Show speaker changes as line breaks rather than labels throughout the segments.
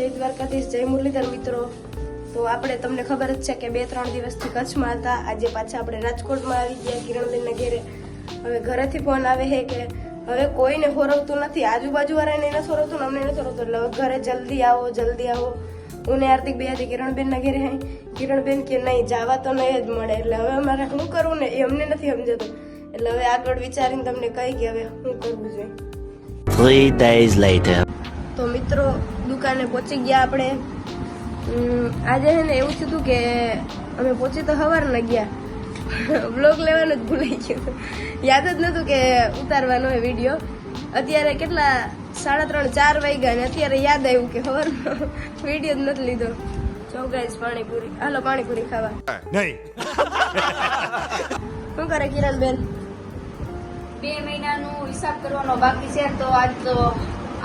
જય દ્વારકાધીશ, જય મુરલીધર મિત્રો. તો આપણે તમને ખબર જ છે કે બે, ત્રણ દિવસથી કચ્છમાં હતા. આજે પાછા આપણે રાજકોટમાં આવી ગયા, કિરણબેનના ઘેરે. હવે ઘરેથી ફોન આવે છે કે હવે કોઈને ખોરવતું નથી. આજુબાજુ વાળાને એને ખોરવતું ને અમને એને ખોરવતું એટલે હવે ઘરે જલ્દી આવો જલ્દી આવો. હું ને હાર્દિક બે આજે કિરણબેનના ઘેરે કિરણબેન કે નહીં, જવા તો નહીં જ મળે. એટલે હવે અમારે શું કરવું ને એ અમને નથી સમજાતું. એટલે હવે આગળ વિચારીને તમને કહી કે હવે શું કરવું જોઈએ.
Three days later.
તો મિત્રો દુકાને પહોંચી ગયા આપણે. આજે હે ને એવું થયું કે અમે પહોંચી તો સવારના ગયા. બ્લોગ લેવાનું જ ભૂલાઈ ગયું. યાદ જ નહોતું કે ઉતારવાનો હોય વીડિયો અત્યારે કેટલા? સાડા ત્રણ ચાર વાગ્યા ને અત્યારે યાદ આવ્યું કે હવાર વીડિયો જ નથી લીધો. ચોગાઈશ પાણીપુરી. હાલો પાણીપુરી ખાવા.
નહીં.
શું કરે કિરણબેન?
બે મહિનાનું હિસાબ કરવાનો બાકી છે તો આજ તો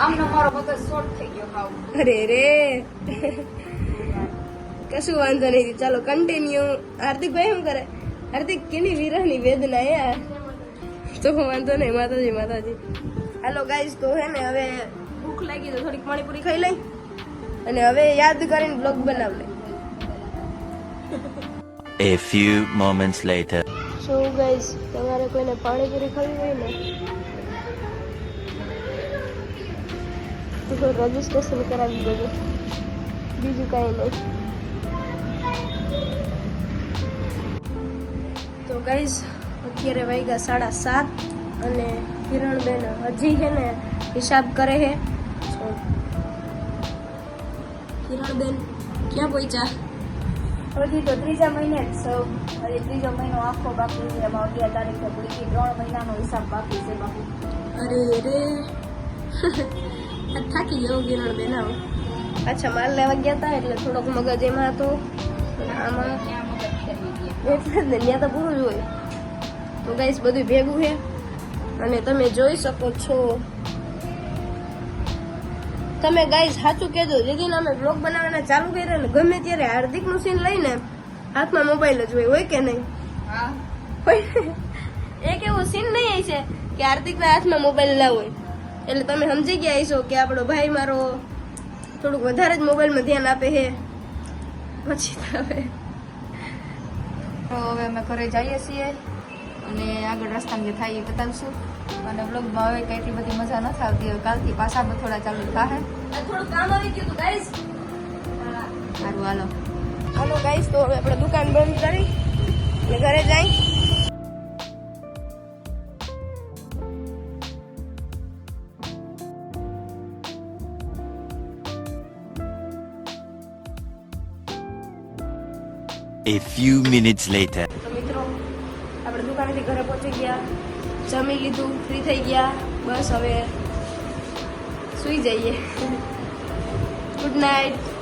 આમનો મારો મગજ શોર્ટ થઈ ગયો હાવ
અરે રે. કશું વાંધો નહીં ચાલો કન્ટિન્યુ હાર્દિકભાઈ શું કરે? હાર્દિક કેની વિરહની વેદના યાર. તો વાંધો નહીં માતાજી માતાજી. હાલો ગાઈસ તો હે ને હવે ભૂખ લાગી તો થોડીક પાણીપુરી ખાઈ લઈ અને હવે યાદ કરીને બ્લોગ બનાવ લે
A few moments later.
So guys, તમારે કોઈને પાણીપુરી ખાવી હોય ને રજીસ્ટ્રેશન કરાવી દેજો બીજું કાંઈ નહીં તો ગાઈઝ અત્યારે વાગ્યા સાડા સાત અને કિરણબેન હજી છે ને હિસાબ કરે છે કિરણબેન ક્યાં પહોંચ્યા
હજી તો ત્રીજા મહિને જ છો. હજી ત્રીજો મહિનો આખો બાકી છે. એમાં અગિયાર તારીખે પૂરી ત્રણ મહિનાનો હિસાબ બાકી છે બાકી.
અરે રે. થાકી ગયો ગિરણ બેન આવો અચ્છા માલ લેવા ગયા હતા એટલે થોડોક મગજ એમાં હતો. આમાં એટલે જ ને ત્યાં તો પૂરું જ હોય. તો ગાઈસ બધું ભેગું છે. અને તમે જોઈ શકો છો. તમે ગાઈશ સાચું કહેજો જેથી અમે બ્લોગ બનાવવાના ચાલુ કર્યા ને ગમે ત્યારે હાર્દિકનું સીન લઈને હાથમાં મોબાઈલ જ હોય હોય કે નહીં? એક એવો સીન નહીં છે કે હાર્દિકના હાથમાં મોબાઈલ ના હોય. એટલે તમે સમજી ગયા હશો કે આપણો ભાઈ મારો થોડુંક વધારે જ મોબાઈલમાં ધ્યાન આપે છે. પછી હવે
તો હવે અમે ઘરે જઈએ છીએ અને આગળ રસ્તામાં જે થાય એ બતાવીશું. અને બ્લોગમાં હવે કઈ એટલી બધી મજા નથી આવતી હવે કાલથી પાછા થોડા ચાલુ થાય
થોડું કામ આવી ગયું હતું ગાઈસ
સારું હાલો.
હાલો ગાઈસ તો હવે આપણે દુકાન બંધ કરી એટલે ઘરે જાય.
A few minutes later.
તો મિત્રો, આપણે દુકાનેથી ઘરે પહોંચી ગયા. જમી લીધું ફ્રી થઈ ગયા. બસ હવે સુઈ જઈએ. Good night